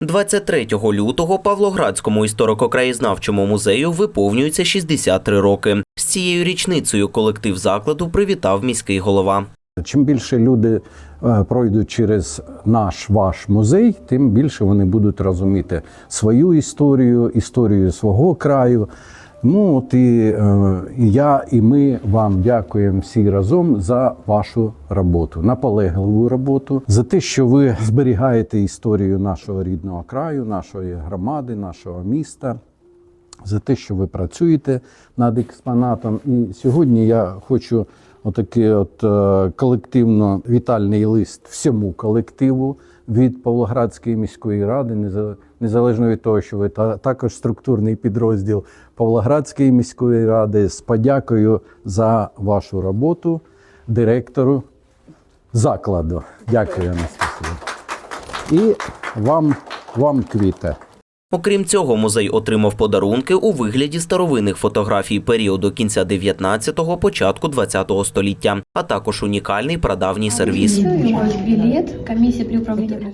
23 лютого Павлоградському історико-краєзнавчому музею виповнюється 63 роки. З цією річницею колектив закладу привітав міський голова. Чим більше люди е, пройдуть через наш ваш музей, тим більше вони будуть розуміти свою історію, історію свого краю. Ну от і, е, і я, і ми вам дякуємо всі разом за вашу роботу, наполегливу роботу, за те, що ви зберігаєте історію нашого рідного краю, нашої громади, нашого міста за те, що ви працюєте над експонатом. І сьогодні я хочу отакий от е, колективно вітальний лист всьому колективу від Павлоградської міської ради, неза- незалежно від того, що ви та- також структурний підрозділ Павлоградської міської ради, з подякою за вашу роботу директору закладу. Дякую, Анастасія. І вам, вам квіти. Окрім цього, музей отримав подарунки у вигляді старовинних фотографій періоду кінця 19-го, початку 20-го століття, а також унікальний прадавній сервіс.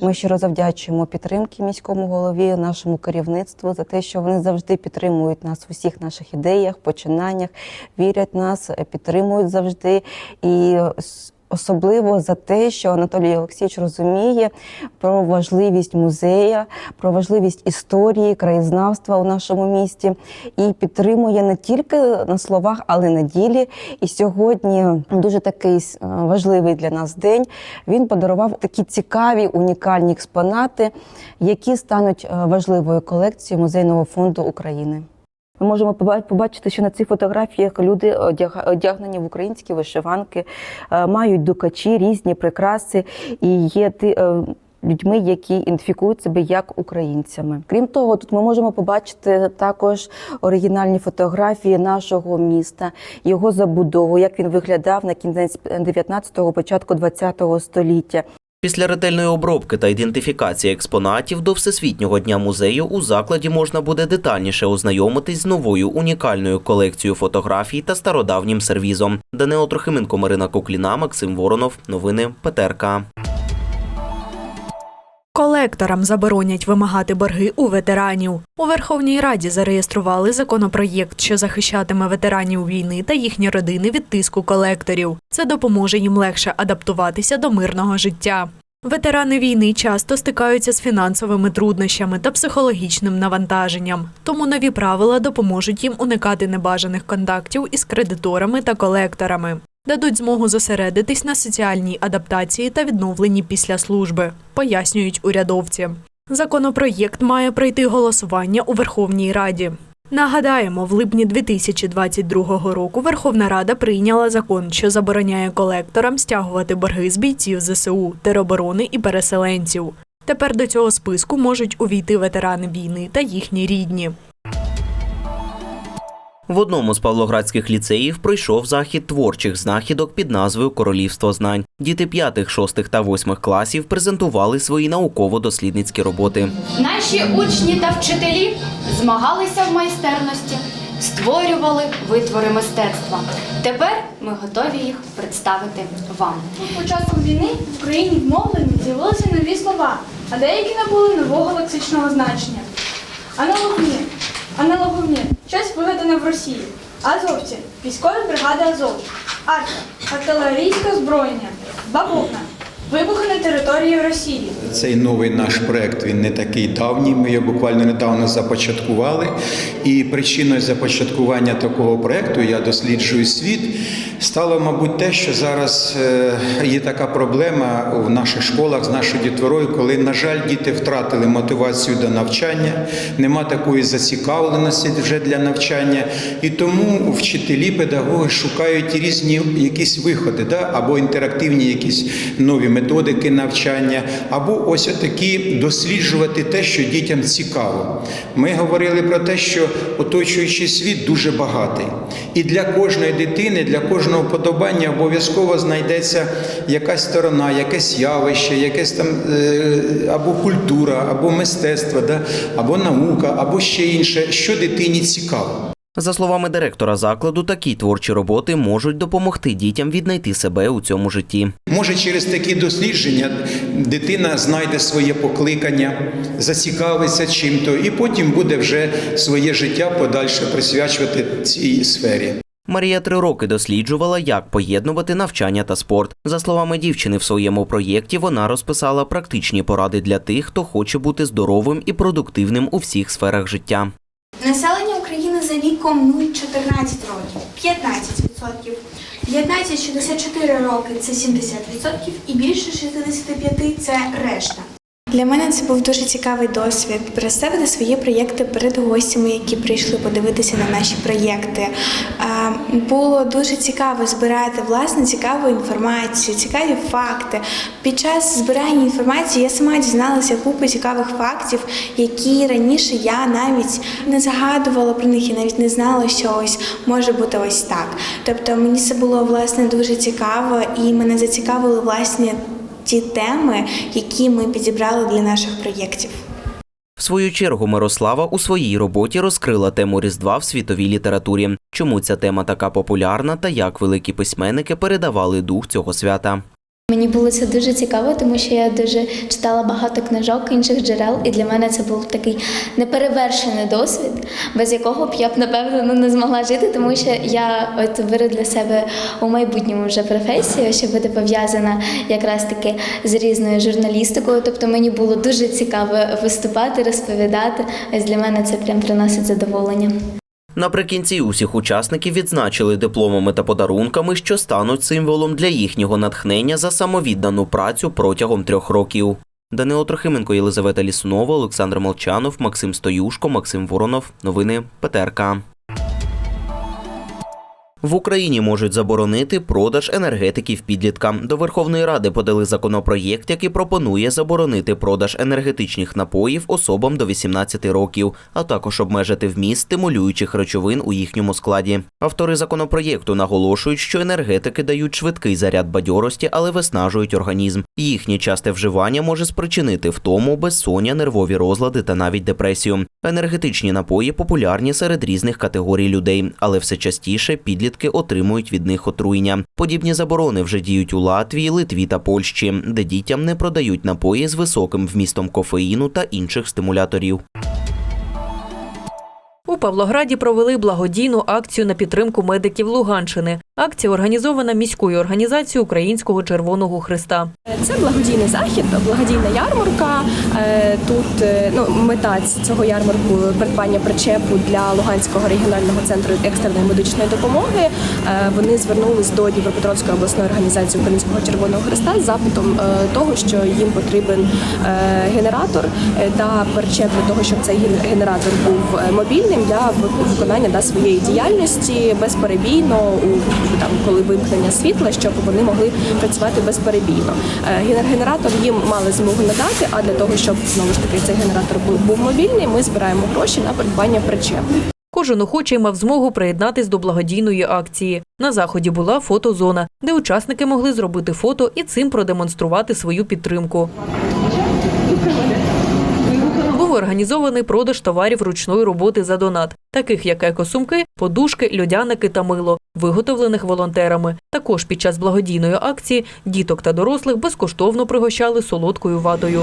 Ми щиро завдячуємо підтримки міському голові, нашому керівництву за те, що вони завжди підтримують нас в усіх наших ідеях, починаннях, вірять нас, підтримують завжди і. Особливо за те, що Анатолій Олексійович розуміє про важливість музея, про важливість історії, краєзнавства у нашому місті і підтримує не тільки на словах, але й на ділі. І сьогодні дуже такий е, важливий для нас день. Він подарував такі цікаві унікальні експонати, які стануть е, важливою колекцією музейного фонду України. Ми можемо побачити, що на цих фотографіях люди одяг- одягнені в українські вишиванки, е, мають дукачі, різні прикраси і є ти. е, Людьми, які ідентифікують себе як українцями, крім того, тут ми можемо побачити також оригінальні фотографії нашого міста, його забудову, як він виглядав на кінець 19-го, початку 20-го століття. Після ретельної обробки та ідентифікації експонатів до Всесвітнього дня музею у закладі можна буде детальніше ознайомитись з новою унікальною колекцією фотографій та стародавнім сервізом. Данило Трохименко, Марина Кокліна, Максим Воронов. Новини ПТРК. Колекторам заборонять вимагати борги у ветеранів. У Верховній Раді зареєстрували законопроєкт, що захищатиме ветеранів війни та їхні родини від тиску колекторів. Це допоможе їм легше адаптуватися до мирного життя. Ветерани війни часто стикаються з фінансовими труднощами та психологічним навантаженням, тому нові правила допоможуть їм уникати небажаних контактів із кредиторами та колекторами. Дадуть змогу зосередитись на соціальній адаптації та відновленні після служби, пояснюють урядовці. Законопроєкт має пройти голосування у Верховній Раді. Нагадаємо, в липні 2022 року Верховна Рада прийняла закон, що забороняє колекторам стягувати борги з бійців ЗСУ, тероборони і переселенців. Тепер до цього списку можуть увійти ветерани війни та їхні рідні. В одному з павлоградських ліцеїв пройшов захід творчих знахідок під назвою Королівство знань. Діти п'ятих, шостих та восьмих класів презентували свої науково-дослідницькі роботи. Наші учні та вчителі змагалися в майстерності, створювали витвори мистецтва. Тепер ми готові їх представити вам. Початком війни в Україні в мовленні з'явилися нові слова, а деякі набули нового лексичного значення. Аналогні, аналогні, щось вигадане в Росії. Азовці, військові бригади Азов, арта, артилерійське озброєння, бабовна, вибухи на території Росії. Цей новий наш проект він не такий давній. Ми його буквально недавно започаткували. І причиною започаткування такого проекту я досліджую світ. Стало, мабуть, те, що зараз е, є така проблема в наших школах з нашою дітворою, коли, на жаль, діти втратили мотивацію до навчання, нема такої зацікавленості вже для навчання. І тому вчителі, педагоги шукають різні якісь виходи, да? або інтерактивні якісь нові методики навчання, або ось такі досліджувати те, що дітям цікаво. Ми говорили про те, що оточуючий світ дуже багатий. І для кожної дитини, для кожного подобання обов'язково знайдеться якась сторона, якесь явище, якесь там е, або культура, або мистецтво, да? або наука, або ще інше, що дитині цікаво. За словами директора закладу, такі творчі роботи можуть допомогти дітям віднайти себе у цьому житті. Може, через такі дослідження дитина знайде своє покликання, зацікавиться чим-то, і потім буде вже своє життя подальше присвячувати цій сфері. Марія три роки досліджувала, як поєднувати навчання та спорт. За словами дівчини, в своєму проєкті вона розписала практичні поради для тих, хто хоче бути здоровим і продуктивним у всіх сферах життя. Населення за віком 0-14 років 15%, 15-64 роки це 70% і більше 65 це решта. Для мене це був дуже цікавий досвід представити свої проєкти перед гостями, які прийшли подивитися на наші проєкти. Було дуже цікаво збирати власне цікаву інформацію, цікаві факти. Під час збирання інформації я сама дізналася купу цікавих фактів, які раніше я навіть не загадувала про них і навіть не знала, що ось може бути ось так. Тобто мені це було власне дуже цікаво, і мене зацікавили власне ті теми, які ми підібрали для наших проєктів. В свою чергу Мирослава у своїй роботі розкрила тему Різдва в світовій літературі. Чому ця тема така популярна та як великі письменники передавали дух цього свята. Мені було це дуже цікаво, тому що я дуже читала багато книжок інших джерел, і для мене це був такий неперевершений досвід, без якого б я б напевно ну, не змогла жити, тому що я от беру для себе у майбутньому вже професію, що буде пов'язана якраз таки з різною журналістикою. Тобто мені було дуже цікаво виступати, розповідати. Ось для мене це прям приносить задоволення. Наприкінці усіх учасників відзначили дипломами та подарунками, що стануть символом для їхнього натхнення за самовіддану працю протягом трьох років. Данило Трохименко, Єлизавета Лісунова, Олександр Молчанов, Максим Стоюшко, Максим Воронов. Новини ПТРК. В Україні можуть заборонити продаж енергетиків підліткам. До Верховної Ради подали законопроєкт, який пропонує заборонити продаж енергетичних напоїв особам до 18 років, а також обмежити вміст стимулюючих речовин у їхньому складі. Автори законопроєкту наголошують, що енергетики дають швидкий заряд бадьорості, але виснажують організм. Їхнє часте вживання може спричинити втому, безсоння, нервові розлади та навіть депресію. Енергетичні напої популярні серед різних категорій людей, але все частіше підлітки отримують від них отруєння. Подібні заборони вже діють у Латвії, Литві та Польщі, де дітям не продають напої з високим вмістом кофеїну та інших стимуляторів. У Павлограді провели благодійну акцію на підтримку медиків Луганщини. Акція організована міською організацією Українського Червоного Христа. Це благодійний захід, благодійна ярмарка. Е, Тут е, ну, мета цього ярмарку придбання причепу для Луганського регіонального центру екстреної медичної допомоги. Е, Вони звернулись до Дніпропетровської обласної організації Українського Червоного Христа з запитом того, що їм потрібен генератор та причеп для того, щоб цей ген- генератор був мобільним для виконання да, своєї діяльності безперебійно у там, коли вимкнення світла, щоб вони могли працювати безперебійно. Е, Генератор їм мали змогу надати, а для того, щоб знову ж таки цей генератор був, мобільний, ми збираємо гроші на придбання причепу. Кожен охочий мав змогу приєднатись до благодійної акції. На заході була фотозона, де учасники могли зробити фото і цим продемонструвати свою підтримку. Організований продаж товарів ручної роботи за донат, таких як екосумки, подушки, льодяники та мило, виготовлених волонтерами. Також під час благодійної акції діток та дорослих безкоштовно пригощали солодкою ватою.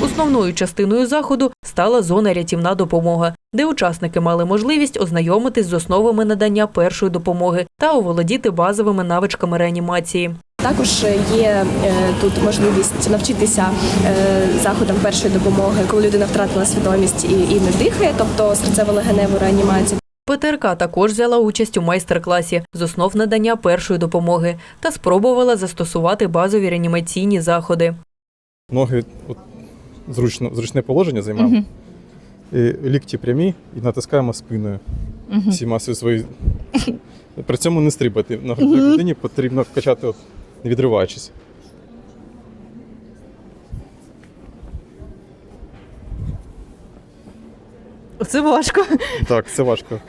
Основною частиною заходу стала зона рятівна допомога, де учасники мали можливість ознайомитись з основами надання першої допомоги та оволодіти базовими навичками реанімації. Також є е, тут можливість навчитися е, заходам першої допомоги, коли людина втратила свідомість і, і не дихає, тобто серцево-легеневу реанімацію. ПТРК також взяла участь у майстер-класі з основ надання першої допомоги та спробувала застосувати базові реанімаційні заходи. Ноги от, зручно, зручне положення займаємо. І лікті прямі і натискаємо спиною. Всі маси свої. При цьому не стрибати. На людині потрібно качати, от, не відриваючись. Це важко. Так, це важко.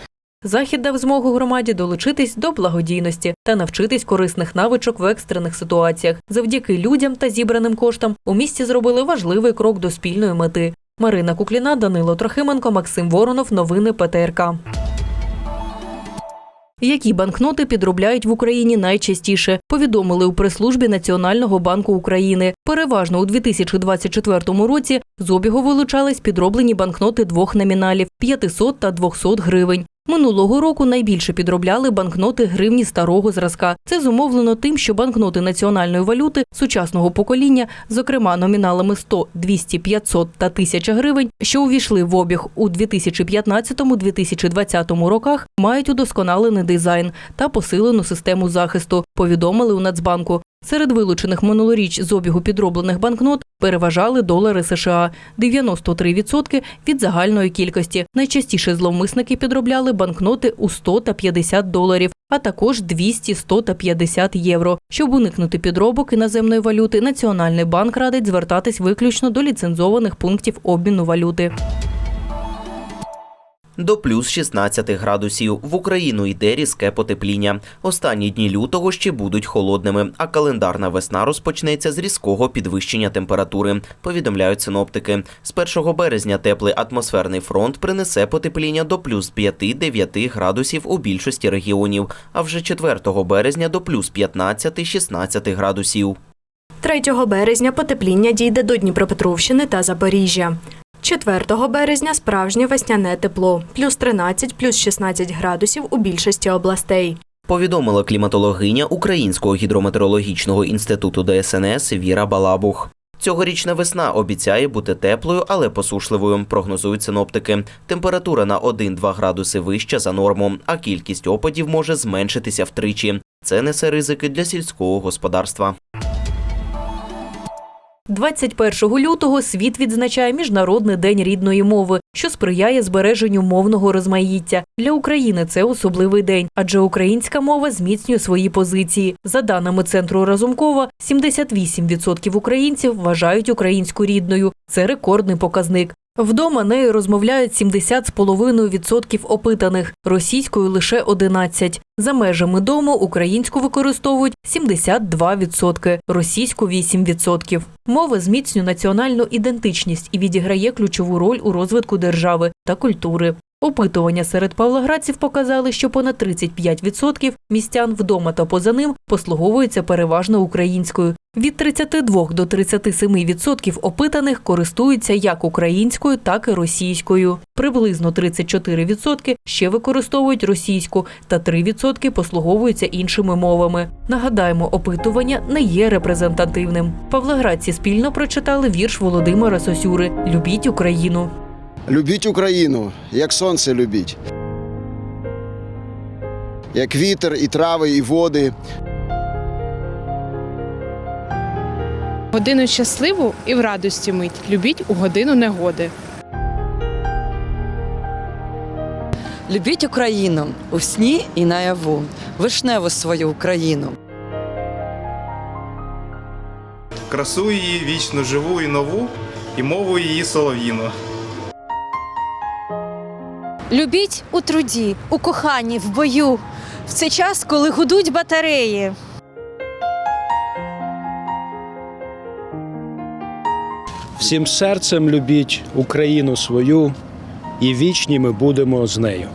Захід дав змогу громаді долучитись до благодійності та навчитись корисних навичок в екстрених ситуаціях. Завдяки людям та зібраним коштам у місті зробили важливий крок до спільної мети Марина Кукліна, Данило Трохименко, Максим Воронов. Новини ПТРК. Які банкноти підробляють в Україні найчастіше? Повідомили у прес-службі Національного банку України. Переважно у 2024 році з обігу вилучались підроблені банкноти двох номіналів 500 та 200 гривень. Минулого року найбільше підробляли банкноти гривні старого зразка. Це зумовлено тим, що банкноти національної валюти сучасного покоління, зокрема номіналами 100, 200, 500 та 1000 гривень, що увійшли в обіг у 2015-2020 роках, мають удосконалений дизайн та посилену систему захисту. Повідомили у Нацбанку. Серед вилучених минулоріч з обігу підроблених банкнот переважали долари США 93% від загальної кількості. Найчастіше зловмисники підробляли банкноти у 100 та 50 доларів, а також 200, 100 та 50 євро. Щоб уникнути підробок іноземної валюти, Національний банк радить звертатись виключно до ліцензованих пунктів обміну валюти. До плюс 16 градусів в Україну йде різке потепління. Останні дні лютого ще будуть холодними, а календарна весна розпочнеться з різкого підвищення температури. Повідомляють синоптики. З 1 березня теплий атмосферний фронт принесе потепління до плюс 5-9 градусів у більшості регіонів, а вже 4 березня до плюс 15-16 градусів. 3 березня потепління дійде до Дніпропетровщини та Запоріжжя. 4 березня справжнє весняне тепло плюс 13, плюс 16 градусів у більшості областей. Повідомила кліматологиня Українського гідрометеорологічного інституту ДСНС Віра Балабух. Цьогорічна весна обіцяє бути теплою, але посушливою, прогнозують синоптики. Температура на 1-2 градуси вища за норму, а кількість опадів може зменшитися втричі. Це несе ризики для сільського господарства. 21 лютого світ відзначає Міжнародний день рідної мови, що сприяє збереженню мовного розмаїття. Для України це особливий день, адже українська мова зміцнює свої позиції. За даними центру Разумкова, 78% українців вважають українську рідною. Це рекордний показник. Вдома нею розмовляють 70,5% опитаних, російською лише 11. За межами дому українську використовують 72%, російську 8%. Мова зміцнює національну ідентичність і відіграє ключову роль у розвитку держави та культури. Опитування серед павлоградців показали, що понад 35% містян вдома та поза ним послуговуються переважно українською. Від 32 до 37% опитаних користуються як українською, так і російською. Приблизно 34% ще використовують російську, та 3% послуговуються іншими мовами. Нагадаємо, опитування не є репрезентативним. Павлоградці спільно прочитали вірш Володимира Сосюри Любіть Україну. Любіть Україну, як сонце любіть. Як вітер, і трави, і води. Годину щасливу і в радості мить. Любіть у годину негоди. Любіть Україну у сні і наяву, вишневу свою Україну. красу її вічно живу і нову, і мову її солов'їну. Любіть у труді, у коханні, в бою, в цей час, коли гудуть батареї. Всім серцем любіть Україну свою, і вічні ми будемо з нею.